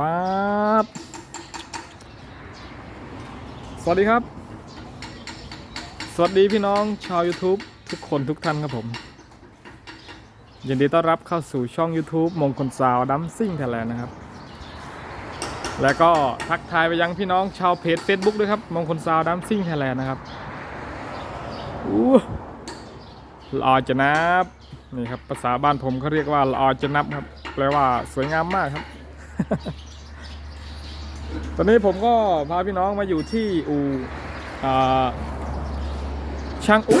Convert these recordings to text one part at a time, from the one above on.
ป๊บสวัสดีครับ สวัสดีพี่น้องชาว YouTube ทุกคนทุกท่านครับผม ยินดีต้อนรับเข้าสู่ช่อง YouTube มงคลสาวดัมซิ่งไทยแลนด์นะครับ แล้วก็ทักทายไปยังพี่น้องชาวเพจ Facebook ด้วยครับ มงคลสาวดัมซิ่งไทยแลนด์นะครับอู้หล่อจะนับนี่ครับภาษาบ้านผมเขาเรียกว่าหล่อจะนับครับ แปลว่าสวยงามมากครับ ตอนนี้ผมก็พาพี่น้องมาอยู่ที่อู่ช่างอุ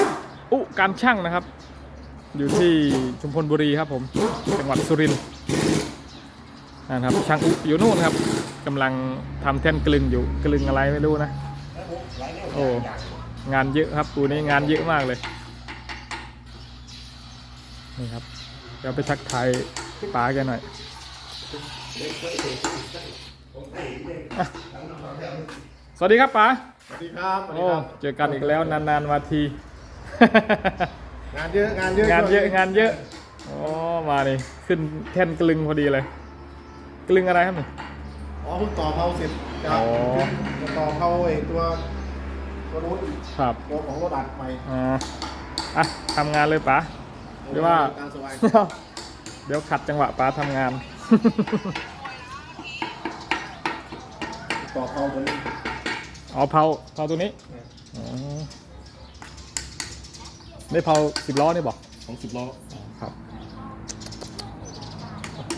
อุการช่างนะครับ อยู่ที่ชุมพลบุรีครับผมจังหวัดสุรินทร์นะครับช่างอุอยู่นู่นครับกำลังทำแท่นกลึงอยู่กลึงอะไรไม่รู้นะโอ้งานเยอะครับอูนี้งานเยอะมากเลยนี่ครับเดี๋ยวไปทักทายป๋าแกหน่อย สวัสดีครับป๋าสวัสดีครับสวัสดีโอ้ครับเจอกันอีกแล้วนานๆมาที งานเยอะงานเยอะงานเยอะช่วงานเยอะอ๋อมานี่ขึ้นแท่นกลึงพอดีเลย กลึงอะไรครับนี่ อ๋อเพิ่งต่อเผาเสร็จจะอ๋อจะต่อเผาไอ้ตัวตัวนู้นครับตัวของรถดัดใหม่อ๋ออะทำงานเลยป๋าหรือว่า ตามสบาย เดี๋ยวขัดจังหวะป๋าทำงาน ต่อเผาตัวนี้อ๋อเผาเผาตัวนี้อ๋อได้เผาสิบล้อนี่บอกของสิบล้อครับ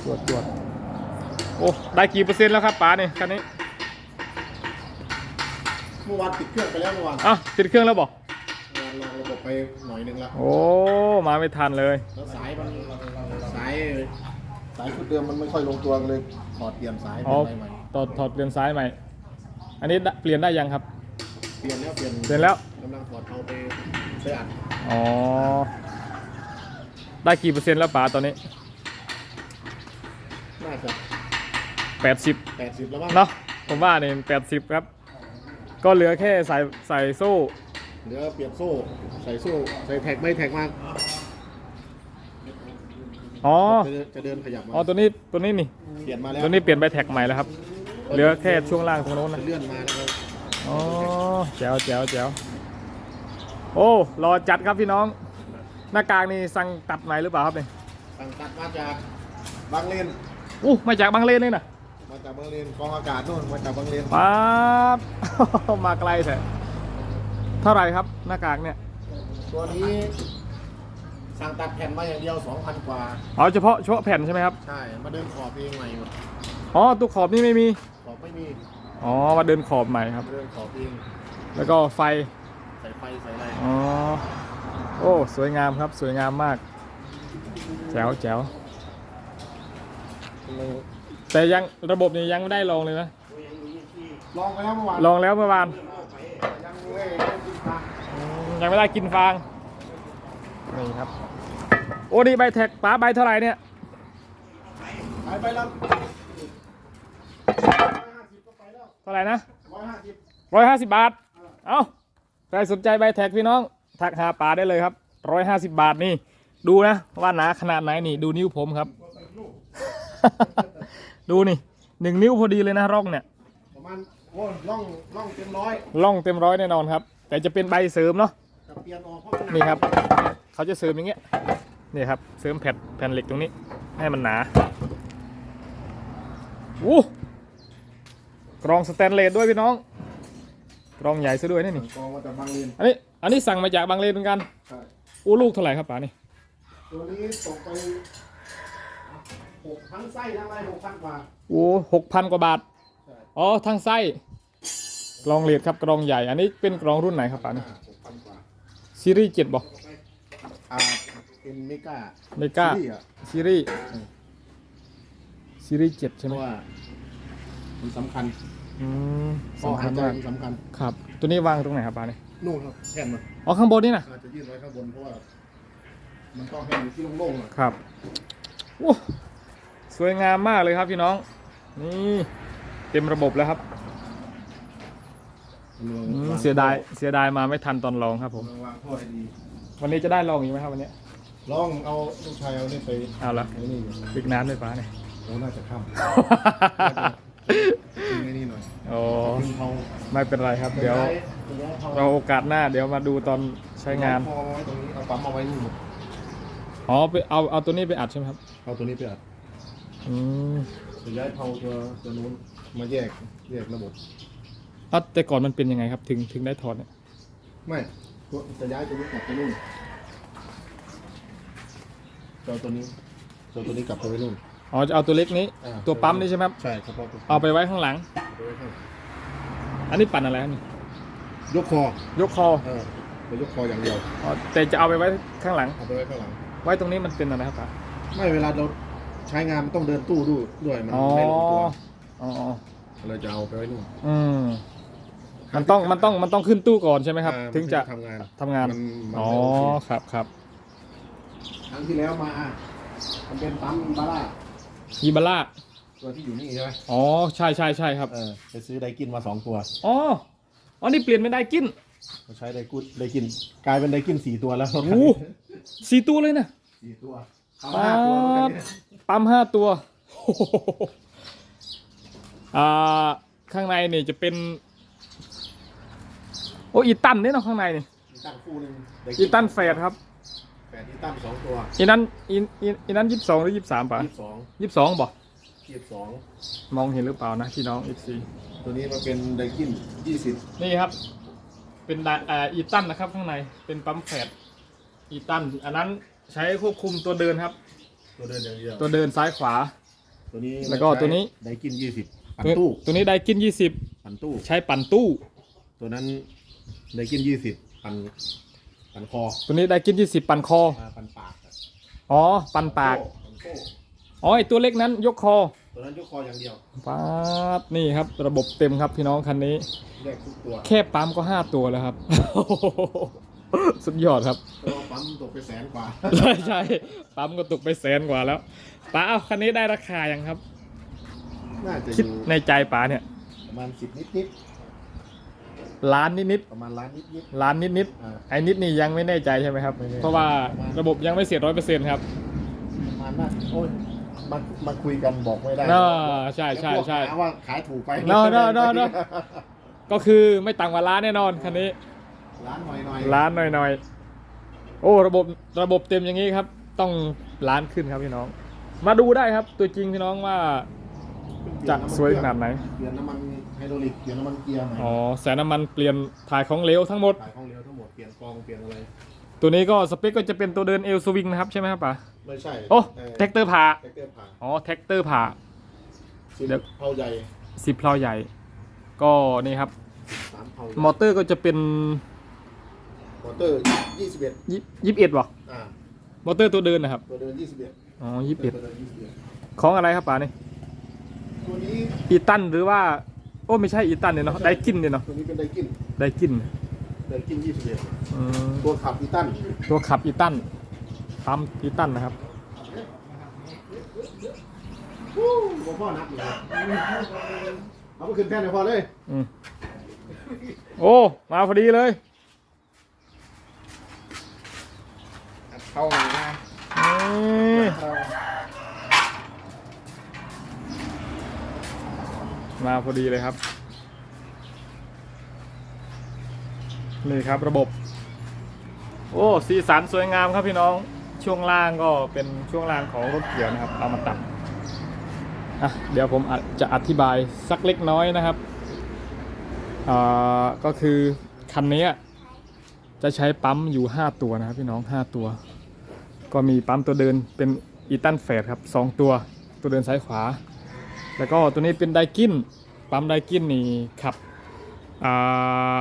ตรวจตรวจโอ้ได้กี่เปอร์เซ็นต์แล้วครับป๋าเนี่ยคันนี้เมื่อวานติดเครื่องไปแล้วเมื่อวานอะติดเครื่องแล้วบอกเมื่อวานลองระบบไปหน่อยนึงแล้วโอ้มาไม่ทันเลยแล้วสายมันสายสายชุดเดิมมันไม่ค่อยลงตัวกันเลยถอดเปลี่ยนสายอ๋เป็อนอะไรใหม่ถอดถอดเปลี่ยนซ้ายใหม่ อันนี้เปลี่ยนได้ยังครับ เปลี่ยนแล้วเปลี่ยนเปลี่ยนแล้วกำลังถอดเอาไปไปอัดอ๋อได้กี่เปอร์เซ็นต์แล้วป๋าตอนนี้น่าจะ80แปดสิบแล้วมั้งเนาะผมว่าเนี่ย80ครับ ก็เหลือแค่ใส่ใส่โซ่เหลือเปลี่ยนโซ่ใส่โซ่ใส่แท็กไม่แท็กมาอ๋อจะเดินจะเดินขยับมาอ๋อตัวนี้ตัวนี้นี่เปลี่ยนมาแล้วตัวนี้เปลี่ยนใบแท็กใหม่แล้วครับ เหลือแค่ช่วงล่างตรงโน้นจะนะเลื่อนมาแล้วครับอ๋อแจ๋วแจ๋วแจ๋วโอ้รอจัดครับพี่น้อง หน้ากากนี่สั่งตัดใหม่หรือเปล่าครับเนี่ยสั่งตัดมาจากบางเลนอู้มาจากบางเลนเลยนะมาจากบางเลนกองอากาศโน่นมาจากบางเลนป๊าบมาไกลแท้เท่าไหร่ครับหน้ากากเนี่ยตัวนี้สั่งตัดแผ่นมาอย่างเดียว 2,000 กว่า อ๋อ เฉพาะเฉพาะแผ่นใช่ไหมครับ ใช่ มาเดินขอบเองใหม่หมด อ๋อ ตัวขอบนี่ไม่มีขอบ ไม่มีอ๋อมาเดินขอบใหม่ครับมาเดินขอบเองแล้วก็ไฟใส่ไฟใส่อะไรอ๋อโอ้สวยงามครับสวยงามมาก แจ๋วแจ๋วแต่ยังระบบนี้ยังไม่ได้ลองเลยนะลองไปแล้วเมื่อวานลองแล้วเมื่อวานยังไม่ได้กินตาอืมยังไม่ได้กินฟางนี่ครับโอ้นี่ใบแท็กป๋าใบเท่าไหร่เนี่ยไปไปแล้ว150 ก็ไปแล้วเท่าไหร่นะ150ร้อยห้าสิบบาท เอ้า ใครสนใจใบแท็กพี่น้องทักหาป๋าได้เลยครับร้อยห้าสิบบาทนี่ ดูนะว่าหนาขนาดไหนนี่ ดูนิ้วผมครับ ดูนี่หนึ่งนิ้วพอดีเลยนะร่องเนี่ยประมาณโอ้ล่องล่องเต็มร้อยร่องเต็มร้อยแน่นอนครับ แต่จะเป็นใบเสริมเนาะจะเปลี่ยนออกเพราะมันหนี่ครับ เขาจะเสริมอย่างเงี้ยนี่ครับเสริมแผ่นแผ่นเหล็กตรงนี้ ให้มันหนาอู้ กรองสแตนเลสด้วยพี่น้อง กรองใหญ่ซะด้วยนี่นี่กองมาจากบางเลนอันนี้ อันนี้สั่งมาจากบางเลนเหมือนกันใช่อู้ลูกเท่าไหร่ครับป๋านี่ ตัวนี้ตกไปหกทั้งไส้ทั้งอะไรหกพันกว่าโอ้หกพันกว่าบาทใช่อ๋อทั้งไส้ กรองเลดครับกรองใหญ่ อันนี้เป็นกรองรุ่นไหนครับป๋านี่หกพันกว่าซีรีส์เจ็ดบอกอ่าเป็นเมกาเมกาซีรีส์อะซีรีส์ซีรีส์เจ็ดเพใช่ไหมราะว่ามันสำคัญ อืมข้อสำคัหาญยใจมากมันสำคัญครับ ตัวนี้วางตรงไหนครับป๋านี่นู่นครับแท่นมันอ๋อข้างบนนี่นะอาจจะยื่นไว้ข้างบนเพราะว่ามันต้องให้อยู่ที่โล่งๆอะครับโอ้สวยงามมากเลยครับพี่น้อง นี่เต็มระบบแล้วครับมันวางอืมวางเสียดายเสียดายมาไม่ทันตอนลองครับผม วางท่อให้ดีวันนี้จะได้ลองอีกไหมครับวันนี้ลองเอาลูกชายเอานี่ไปเอาละไอ้นี่อยู่ปิกน้ำด้วยป๋าเนี่ยเราน่าจะข้าม ดึงไอ้นี่หน่อยอ๋อดึงเผาไม่เป็นไรครับ เดี๋ยวเราโอกาสหน้า เดี๋ยวมาดูตอนใช้งาน พอไว้ตรงนี้เอาปั๊มเอาไว้นี่หมดอ๋อไปเอาเอาตัวนี้ไปอัดใช่ไหมครับ เอาตัวนี้ไปอัดอืมจะย้ายเผาตัวตัวนู้นมาแยกแยกระบบอะแต่ก่อนมันเป็นยังไงครับ ถึงถึงได้ถอดเนี่ย ไม่ตัวจะย้ายตัวนี้กลับไปนู่นจะเอาตัวนี้จะเอาตัวนี้กลับไปไว้นู่น อ๋อจะเอาตัวเล็กนี้ อ่าตัวปั๊มนี่ใช่ไหมครับใช่เฉพาะตัวเอาไปไว้ข้างหลัง เอาไว้ข้างอันนี้ปั่นอะไรครับนี่ยกคอยกคอเออไปยกคออย่างเดียวอ๋อแต่จะเอาไปไว้ข้างหลัง เอาไปไว้ข้างหลัง ไว้ตรงนี้มันเป็นอะไรครับป๋าไม่เวลาเราใช้งานมันต้องเดินตู้ด้วยด้วยมันอ๋อ ไม่ลงตัวอ๋ออ๋อเราจะเอาไปไว้นู่นอืมมันต้องมันต้องมันต้องขึ้นตู้ก่อนใช่ไหมครับ อ่าถึงจะทำงานทำงาน มันมันอ๋อ ไม่โอเคครับครับ ครั้งที่แล้วมา มันเป็นปั๊มบาร่า ยีบาร่าตัวที่อยู่นี่ใช่ไหมอ๋อใช่ใช่ใช่ครับเออไปซื้อไดกินมาสองตัวอ๋ออ๋อนี่เปลี่ยนเป็นไดกินมาใช้ไดกุดไดกิน กลายเป็นไดกินสี่ตัวแล้วรถคันโอ้นี้สี่ตัวเลยนะสี่ตัวเอาห้าตัวรถคันนี้ปั๊มห้าตัวโอ้โหอ่าข้างในนี่จะเป็น โอ้อีตันเนี่ยเนาะข้างในนี่อีตันคู่หนึ่งไดอีตันแฟดครับแป ดอีตันสองตัวอีนั้นอีอีอีนั้นยี่สิบสองหรือยี่สิบสามป่ะยี่สิบสองยี่สิบสองบ่ยี่สิบสองมองเห็นหรือเปล่านะพี่น้องเอฟซีตัวนี้มาเป็นไดกินยี่สิบนี่ครับ เป็นดาอ่าอีตันนะครับข้างในเป็นปั๊มแฟดอีตันอันนั้นใช้ควบคุมตัวเดินครับ ตัวเดินอย่างเดียวตัวเดินซ้ายขวา ตัวนี้แล้วก็ตัวนี้ ไดกินยี่สิบปั่นตัวตู้ตัวนี้ได้กินยี่สิบปั่นตู้ ใช้ปั่นตู้ ตัวนั้นไดกินยี่สิบปั่น ปั่นคอตัวนี้ได้กินยี่สิบปั่นคอ อ่าปั่นปากอะอ๋อ ปั่นปาก ปั่นโซ่อ๋อไอตัวเล็กนั้นยกคอตัวนั้นยกคออย่างเดียวป๊าดนี่ครับ ระบบเต็มครับพี่น้องคันนี้ แยกทุกตัวแค่ปั๊มก็ห้าตัวแล้วครับ สุดยอดครับ ตัวปั๊มตกไปแสนกว่าใช่ใช่ปั๊มก็ตกไปแสนกว่าแล้วป๋าเอาคันนี้ได้ราคายังครับ น่าจะอคิดยู่ในใจป๋าเนี่ยประมาณสิบนิดนิด ล้านนิดๆประมาณล้านนิดนิดๆล้านนิดๆอ่าๆไอ้นิดนี่ยังไม่แน่ใจใช่ไหมครับ ไม่แน่ เพราะว่าระบบยังไม่เสร็จร้อยเปอร์เซ็นต์ครับประมาณน่าโอ้ยมามาคุยกันบอกไม่ได้น่าใช่ใช่ใช่แล้วพวกหาว่าขายถูกไปน่าน่าน่าน่าก็คือไม่ต่ำกว่าล้านแน่นอนคันนี้ ร้านหน่อยหน่อยล้านหน่อยๆ โอ้ระบบระบบเต็มอย่างนี้ครับ ต้องล้านขึ้นครับพี่น้อง มาดูได้ครับ ตัวจริงพี่น้องว่าจะสวยขนาดไหนเปลี่ยนน้ำมันไฮ ดรอลิกเปลี่ยนน้ำมันเกียร์ใหม่อ๋อแสนน้ำมันเปลี่ยนถ่ายของเหลวทั้งหมดขายของเหลวทั้งหมด เปลี่ยนกอง เปลี่ยนอะไร ตัวนี้ก็สเปคก็จะเป็นตัวเดินเอลสวิงนะครับใช่ไหมครับป๋าไม่ใช่โอ้เแท็กเตอร์ผ่าแท็กเตอร์ผ่าอ๋อแท็กเตอร์ผ่า สิบเดี๋ยว เผาใหญ่สิบเพลาใหญ่ ก็นี่ครับ สามเผามอเตอร์ก็จะเป็นมอเตอร์ยี่สิบเอ็ดยี่สิบเอ็ดบ่อ่ามอเตอร์ตัวเดินนะครับตัวเดินยี่สิบเอ็ดอ๋อยี่สิบเอ็ดตัวเดินยี่สิบเอ็ดของอะไรครับป๋านี่ตัวนี้ อีตันหรือว่า โอ้ไม่ใช่อีตันเนี่ยเนาะไดกินเนี่ยเนาะตัวนี้เป็นไดกินไดกินไดกินยี่สิบเอ็ดอืมตัวขับอีตันตัวขับอีตันปั๊มอีตันนะครับฮู้บ่พ่อนับเลยเอาไปขึ้นแท่นให้พอเลยอืมโอ้มาพอดีเลยเข้าหน่อยน มาพอดีเลยครับ นี่ครับระบบ โอ้สีสันสวยงามครับพี่น้องช่วงล่างก็เป็นช่วงล่างของรถเกี่ยวนะครับ เอามาตัดอะเดี๋ยวผมจะอธิบายสักเล็กน้อยนะครับอ่าก็คือคันนี้จะใช้ปั๊มอยู่ 5 ตัวนะครับพี่น้อง 5 ตัว ก็มีปั๊มตัวเดินเป็นอีตันเฟสครับสองตัว ตัวเดินซ้ายขวา แล้วก็ตัวนี้เป็นไดกินปั๊มไดกินนี่ขับอ่า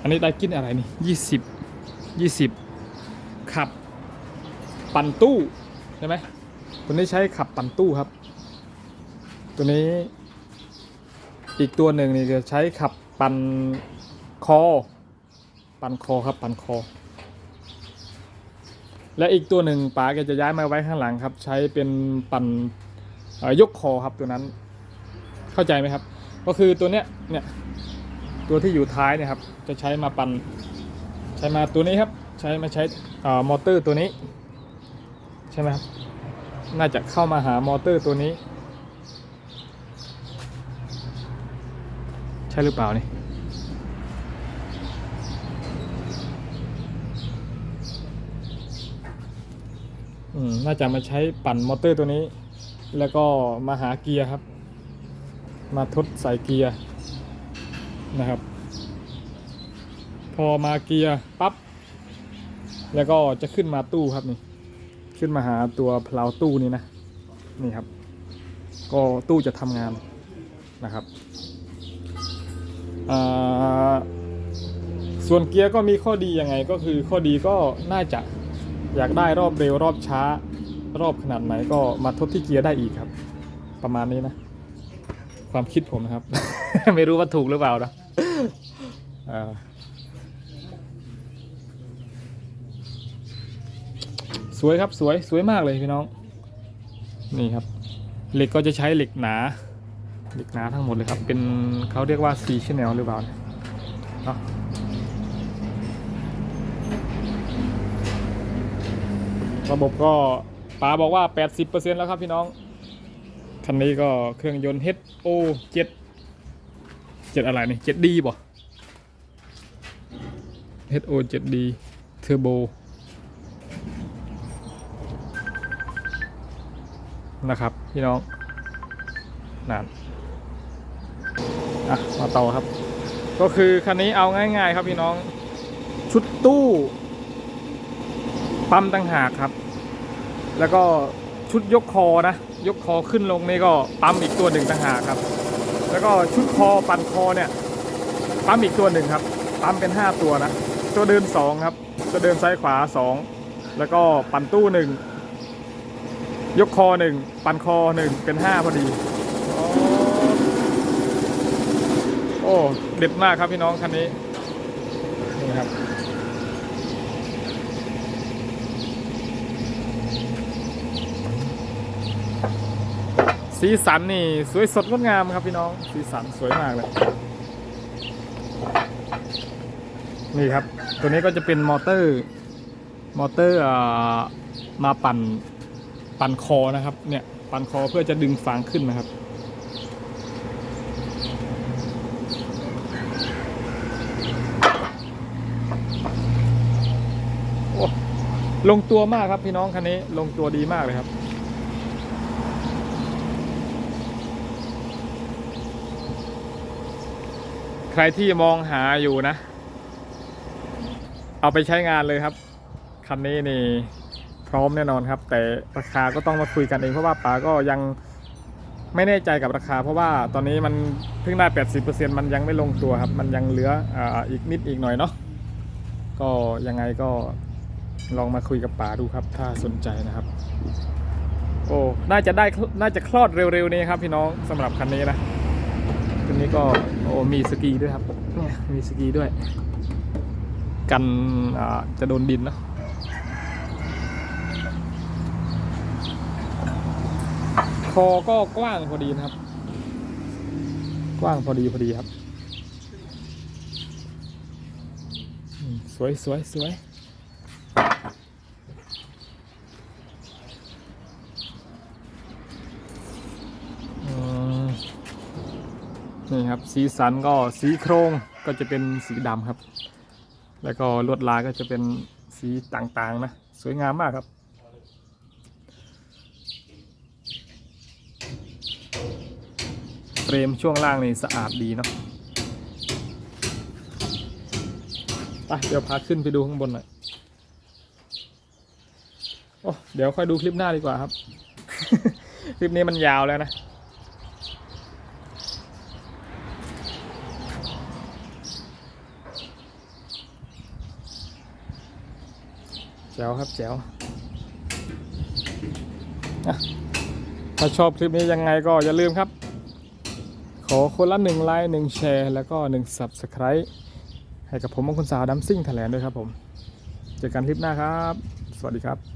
อันนี้ไดกินอะไรนี่ยี่สิบยี่สิบขับปั่นตู้ใช่ไหมตัวนี้ใช้ขับปั่นตู้ครับ ตัวนี้อีกตัวหนึ่งนี่จะใช้ขับปั่นคอ ปั่นคอครับปั่นคอ และอีกตัวหนึ่งป๋าแกจะย้ายมาไว้ข้างหลังครับ ใช้เป็นปั่น ยกคอครับตัวนั้น เข้าใจไหมครับ ก็คือตัวเนี้ยเนี่ยตัวที่อยู่ท้ายเนี่ยครับจะใช้มาปันใช้มาตัวนี้ครับใช้มาใช้มอเตอร์ตัวนี้ ใช่ไหมครับน่าจะเข้ามาหามอเตอร์ตัวนี้ ใช่หรือเปล่านี่น่าจะมาใช้ปั่นมอเตอร์ตัวนี้ แล้วก็มาหาเกียร์ครับ มาทดใส่เกียร์นะครับ พอมาเกียร์ปั๊บแล้วก็จะขึ้นมาตู้ครับนี่ ขึ้นมาหาตัวเพลาตู้นี้นะนี่ครับ ก็ตู้จะทำงานนะครับส่วนเกียร์ก็มีข้อดียังไงก็คือข้อดีก็น่าจะอยากได้รอบเร็วรอบช้า รอบขนาดไหนก็มาทดที่เกียร์ได้อีกครับ ประมาณนี้นะ ความคิดผมนะครับ ไม่รู้ว่าถูกหรือเปล่านะอ่าสวยครับสวยสวยมากเลยพี่น้อง นี่ครับ เหล็กก็จะใช้เหล็กหนาเหล็กหนาทั้งหมดเลยครับ เป็นเขาเรียกว่าซีชแนลหรือเปล่าเนี่ยเนาะระบบก็ ป๋าบอกว่า 80%แล้วครับพี่น้อง คันนี้ก็เครื่องยนต์ HO 7 7อะไรนี่ 7D บ่ HO 7D Turbo นะครับพี่น้องนั่นอะมาต่อครับ ก็คือคันนี้เอาง่าย ๆ ครับพี่น้อง ชุดตู้ ปั๊มต่างหากครับ แล้วก็ชุดยกคอนะ ยกคอขึ้นลงนี่ก็ปั๊มอีกตัวหนึ่งต่างหากครับ แล้วก็ชุดคอปั่นคอเนี่ยปั๊มอีกตัวหนึ่งครับ ปั๊มเป็น 5 ตัวนะ ตัวเดิน2ครับ ตัวเดินซ้ายขวา 2 แล้วก็ปั่นตู้หนึ่งยกคอหนึ่งปันคอหนึ่งเป็นห้าพอดี โอ้เด็ดมากครับพี่น้องคันนี้นี่ครับ สีสันนี่สวยสดงดงามครับพี่น้อง สีสันสวยมากเลย นี่ครับ ตัวนี้ก็จะเป็นมอเตอร์ มอเตอร์มาปั่น ปั่นคอนะครับ เนี่ย ปั่นคอเพื่อจะดึงฟางขึ้นนะครับลงตัวมากครับพี่น้องคันนี้ลงตัวดีมากเลยครับ ใครที่มองหาอยู่นะ เอาไปใช้งานเลยครับ คันนี้นี่พร้อมแน่นอนครับ แต่ราคาก็ต้องมาคุยกันเองเพราะว่าป๋าก็ยังไม่แน่ใจกับราคา เพราะว่าตอนนี้มันเพิ่งได้ 80%มันยังไม่ลงตัวครับ มันยังเหลืออ,อีกนิดอีกหน่อยเนาะก็ยังไงก็ลองมาคุยกับป๋าดูครับ ถ้าสนใจนะครับ โอ้น่าจะได้น่าจะคลอดเร็วๆนี้ครับพี่น้องสำหรับคันนี้นะ คันนี้ก็โอ้มีสกีด้วยครับเนี่ยมีสกีด้วย กันจะโดนดินเนาะคอก็กว้างพอดีนะครับ กว้างพอดีพอดีครับ สวยสวยสวย นี่ครับสีสันก็สีโครงก็จะเป็นสีดำครับ แล้วก็ลวดลายก็จะเป็นสีต่างๆนะสวยงามมากครับเฟรมช่วงล่างนี่สะอาดดีเนาะไปเดี๋ยวพาขึ้นไปดูข้างบนหน่อยโอ้เดี๋ยวค่อยดูคลิปหน้าดีกว่าครับ คลิปนี้มันยาวแล้วนะ จ๋วครับแจ๋วอะถ้าชอบคลิปนี้ยังไงก็อย่าลืมครับ ขอคนละหนึ่งไลค์หนึ่งแชร์แล้วก็หนึ่งสับสไคร b e ให้กับผมมงคลสาวดัมซิ่งแถลงด้วยครับผม เจอกันคลิปหน้าครับ สวัสดีครับ